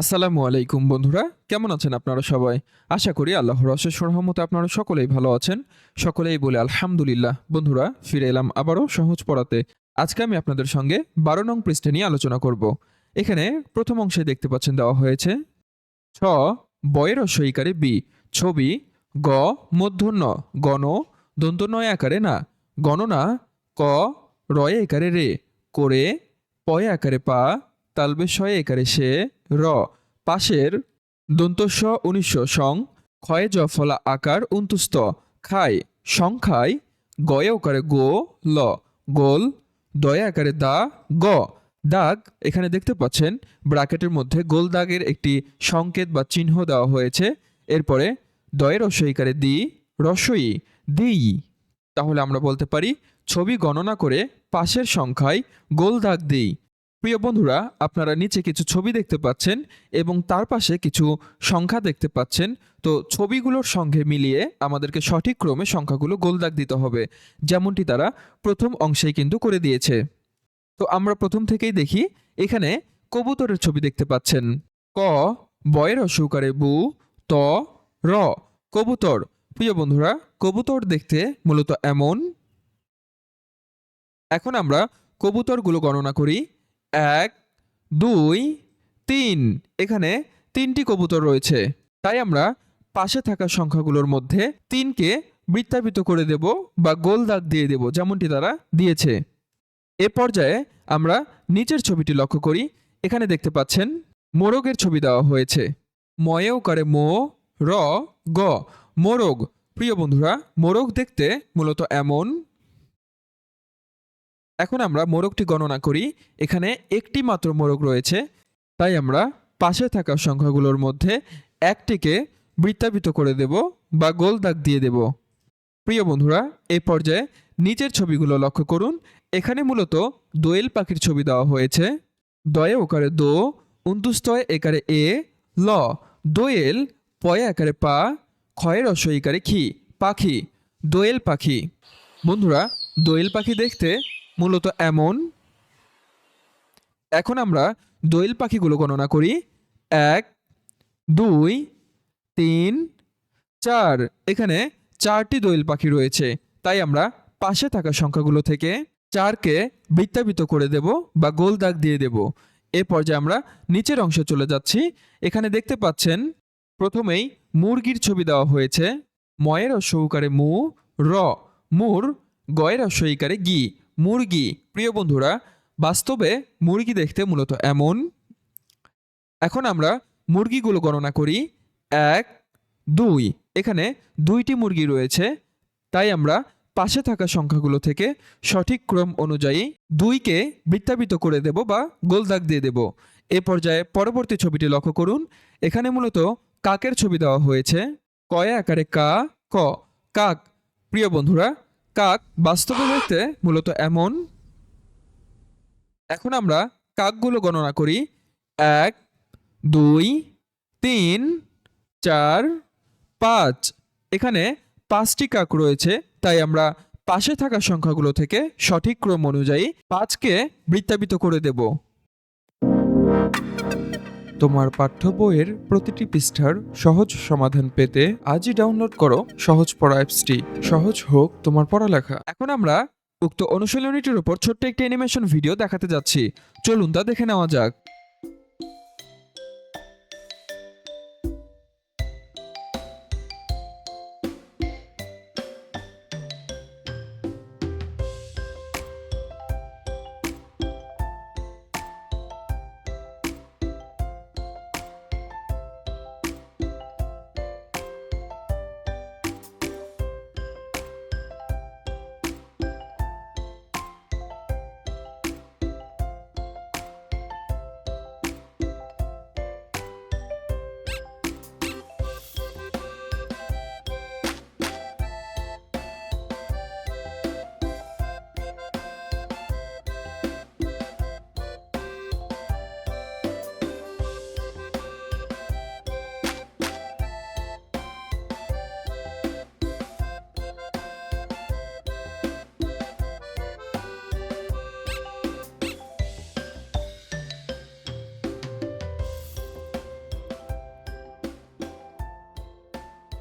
আসসালামু আলাইকুম বন্ধুরা, কেমন আছেন আপনারা সবাই? আশা করি আল্লাহর অশেষ রহমতে আপনারা সকলেই ভালো আছেন। সকলেই বলে আলহামদুলিল্লাহ। বন্ধুরা, ফিরে এলাম আবারও সহজ পড়াতে। আজকে আমি আপনাদের সঙ্গে বারো নং পৃষ্ঠে নিয়ে আলোচনা করব। এখানে প্রথম অংশে দেখতে পাচ্ছেন দেওয়া হয়েছে, ছ বয়ের সইকারে বি, ছবি, গ মূর্ধন্য গণ দন্তনয় আকারে না, গণনা, ক, রয়ে একারে রে, করে, পয়ে আকারে পা তালবে শয়ে একারে সে র, পাশের দন্তস্ব উনিশশো সং, ক্ষয়ে জ ফলা আকার উন্তুস্ত, খায় সংখ্যায় গয়ে ওকারে গো, ল, গোল, দয়ে আকারে দা, গ, দাগ, এখানে দেখতে পাচ্ছেন, ব্রাকেটের মধ্যে গোল দাগের একটি সংকেত বা চিহ্ন দেওয়া হয়েছে, এরপরে দয়ের রসইকারে দি, রসই, দিই। তাহলে আমরা বলতে পারি, ছবি গণনা করে পাশের সংখ্যায় গোল দাগ দিই। প্রিয় বন্ধুরা, আপনারা নিচে কিছু ছবি দেখতে পাচ্ছেন এবং তার পাশে কিছু সংখ্যা দেখতে পাচ্ছেন। তো ছবিগুলোর সঙ্গে মিলিয়ে আমাদেরকে সঠিক ক্রমে সংখ্যাগুলো গোলদাগ দিতে হবে। যেমনটি তারা প্রথম অংশেই কিন্তু করে দিয়েছে। তো আমরা প্রথম থেকেই দেখি, এখানে কবুতরের ছবি দেখতে পাচ্ছেন। ক, বয়ের অসুকারে বু, ত, র। কবুতর, প্রিয় বন্ধুরা, কবুতর দেখতে মূলত এমন। এখন আমরা কবুতরগুলো গণনা করি। এক, দুই, তিন। এখানে তিনটি কবুতর রয়েছে। তাই আমরা পাশে থাকা সংখ্যাগুলোর মধ্যে তিনকে বৃত্তাবিত করে দেব বা গোল দাগ দিয়ে দেব, যেমনটি তারা দিয়েছে। এ পর্যায়ে আমরা নিচের ছবিটি লক্ষ্য করি। এখানে দেখতে পাচ্ছেন, মোরগের ছবি দেওয়া হয়েছে। ময়েও করে মো, র, গ। মোরগ। প্রিয় বন্ধুরা, মোরগ দেখতে মূলত এমন এখন আমরা মোরগটি গণনা করি। এখানে একটি মাত্র মোরগ রয়েছে। তাই আমরা পাশে থাকা সংখ্যাগুলোর মধ্যে একটিকে বৃত্তাবিত করে দেব বা গোল দাগ দিয়ে দেব। প্রিয় বন্ধুরা এই পর্যায়ে নিচের ছবিগুলো লক্ষ্য করুন। এখানে মূলত দোয়েল পাখির ছবি দেওয়া হয়েছে। দয়ে ওকারে দো, উন্তুস্তয় একারে এ, ল, দোয়েল, পয়ে একারে পা ক্ষয়ের অস ইকারে খি পাখি, দোয়েল পাখি। বন্ধুরা, দোয়েল পাখি দেখতে মূলত এমন। এখন আমরা দোয়েল পাখিগুলো গণনা করি। এক, দুই, তিন, চার। এখানে চারটি দোয়েল পাখি রয়েছে। তাই আমরা পাশে থাকা সংখ্যাগুলো থেকে চারকে বৃত্তাবিত করে দেব বা গোল দাগ দিয়ে দেব। এ পর্যায়ে আমরা নিচের অংশে চলে যাচ্ছি। এখানে দেখতে পাচ্ছেন, প্রথমেই মুরগির ছবি দেওয়া হয়েছে। ময়ের সৌকারে মু, র, মুর, গয়ের সইকারে গি। মুরগি। প্রিয় বন্ধুরা, বাস্তবে মুরগি দেখতে মূলত এমন। এখন আমরা মুরগিগুলো গণনা করি। এক, দুই। এখানে দুইটি মুরগি রয়েছে। তাই আমরা পাশে থাকা সংখ্যাগুলো থেকে সঠিক ক্রম অনুযায়ী দুইকে বৃত্তাবিত করে দেব বা গোলদাগ দিয়ে দেব। এ পর্যায়ে পরবর্তী ছবিটি লক্ষ্য করুন। এখানে মূলত কাকের ছবি দেওয়া হয়েছে। কয়ে আকারে কা, ক। কাক। প্রিয় বন্ধুরা কাক বাস্তবে দেখতে মূলত এমন। এখন আমরা কাকগুলো গণনা করি। এক, দুই, তিন, চার, পাঁচ। এখানে পাঁচটি কাক রয়েছে, তাই আমরা পাশে থাকা সংখ্যাগুলো থেকে সঠিক ক্রম অনুযায়ী পাঁচকে বৃত্তাবিত করে দেব। তোমার পাঠ্য বইয়ের প্রতিটি পৃষ্ঠার সহজ সমাধান পেতে আজই ডাউনলোড করো সহজ পড়া অ্যাপসটি। সহজ হোক তোমার পড়ালেখা। এখন আমরা উক্ত অনুশীলনীটির উপর ছোট্ট একটি অ্যানিমেশন ভিডিও দেখাতে যাচ্ছি। চলুন তা দেখে নেওয়া যাক।